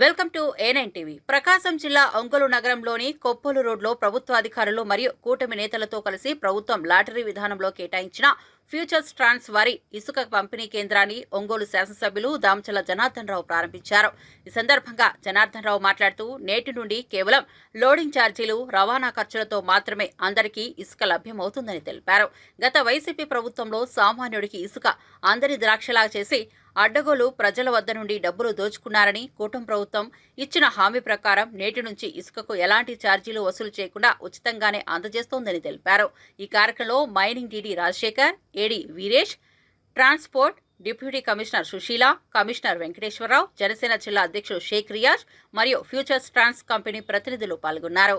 Welcome to A nine TV Prakasam జిల్లా ఒంగోలు నగరంలోని కొప్పలు రోడ్లో ప్రభుత్వ అధికారులు మరియు కూటమి నేతలతో కలిసి ప్రభుత్వం లాటరీ విధానంలో కేటాయించిన ఫ్యూచర్స్ ట్రాన్స్ వారి ఇసుక పంపిణీ కేంద్రాన్ని ఒంగోలు శాసనసభ్యులు దామచల జనార్దన్ రావు ప్రారంభించారు. ఈ సందర్భంగా జనార్దన్ రావు మాట్లాడుతూ నేటి నుండి కేవలం లోడింగ్ ఛార్జీలు రవాణా ఖర్చులతో మాత్రమే అందరికీ ఇసుక లభ్యమవుతుందని తెలిపారు. గత వైసీపీ ప్రభుత్వంలో సామాన్యుడికి ఇసుక అందరి ద్రాక్షలా చేసి అడ్డగోలు ప్రజల వద్ద నుండి డబ్బులు దోచుకున్నారని కూటమి ప్రభుత్వం ఇచ్చిన హామీ ప్రకారం నేటి నుంచి ఇసుకకు ఎలాంటి ఛార్జీలు వసూలు చేయకుండా ఉచితంగానే అందజేస్తోందని తెలిపారు. ఈ కార్యక్రమంలో mining DD Rajasekhar AD Veeresh transport deputy commissioner Susheela commissioner Venkateswararao Janasena జిల్లా అధ్యక్షుడు షేక్ రియాజ్ మరియు ఫ్యూచర్స్ ట్రాన్స్ కంపెనీ ప్రతినిధులు పాల్గొన్నారు.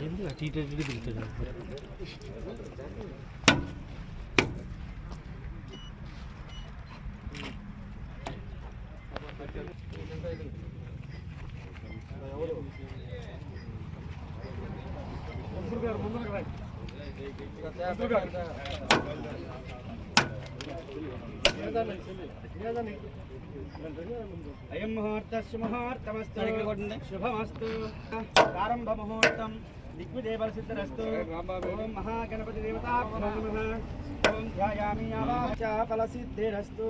ఇటు అటు ఇటు తిరుగుతాడు అయం ముహూర్తస్సు ముహూర్తమస్తు శుభమస్తు ప్రారంభ ముహూర్తం దిగ్విజయ సిద్ధరస్తు ఓం మహాగణపతి దేవతాభ్యో నమః ఓం ధ్యాయామి ఆవాహ ఫలసిద్ధిరస్తు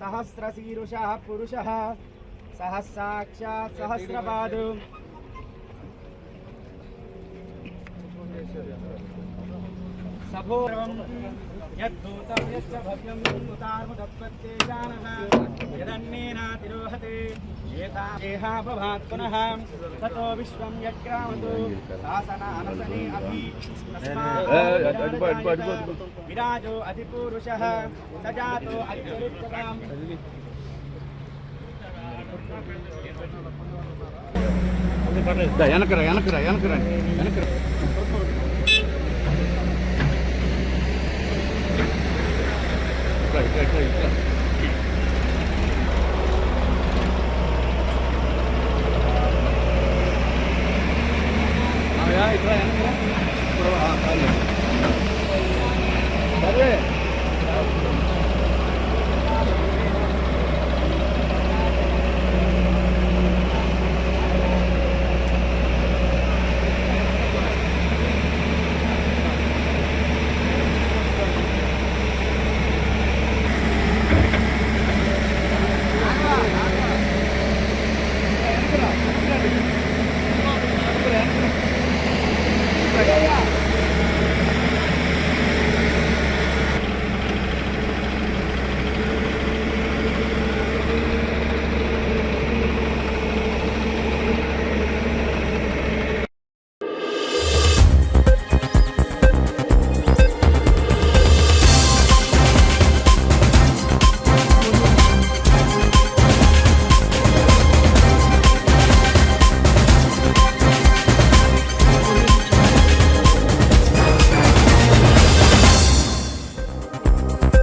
సహస్రశీరుషः పురుషः సహస్రాక్షాత్ సహస్రపాదు సభోరం యద్భూతం భవ్యం ఉతార్ముదత్పత్తే జానః యదన్నేనాతిరోహతే ఏతా పునః తతో విశ్వం యగ్రామతు శాసనానసనే అభి విరాజో అధిపురుషः సజాతో అత్యుత్తమం వెనకరా వెనకరా వెనకరా వెనకరా ఇక్కడ ఇక్కడ ఇక్కడ ఇక్కడ ఇక్కడ ఇక్కడ సరే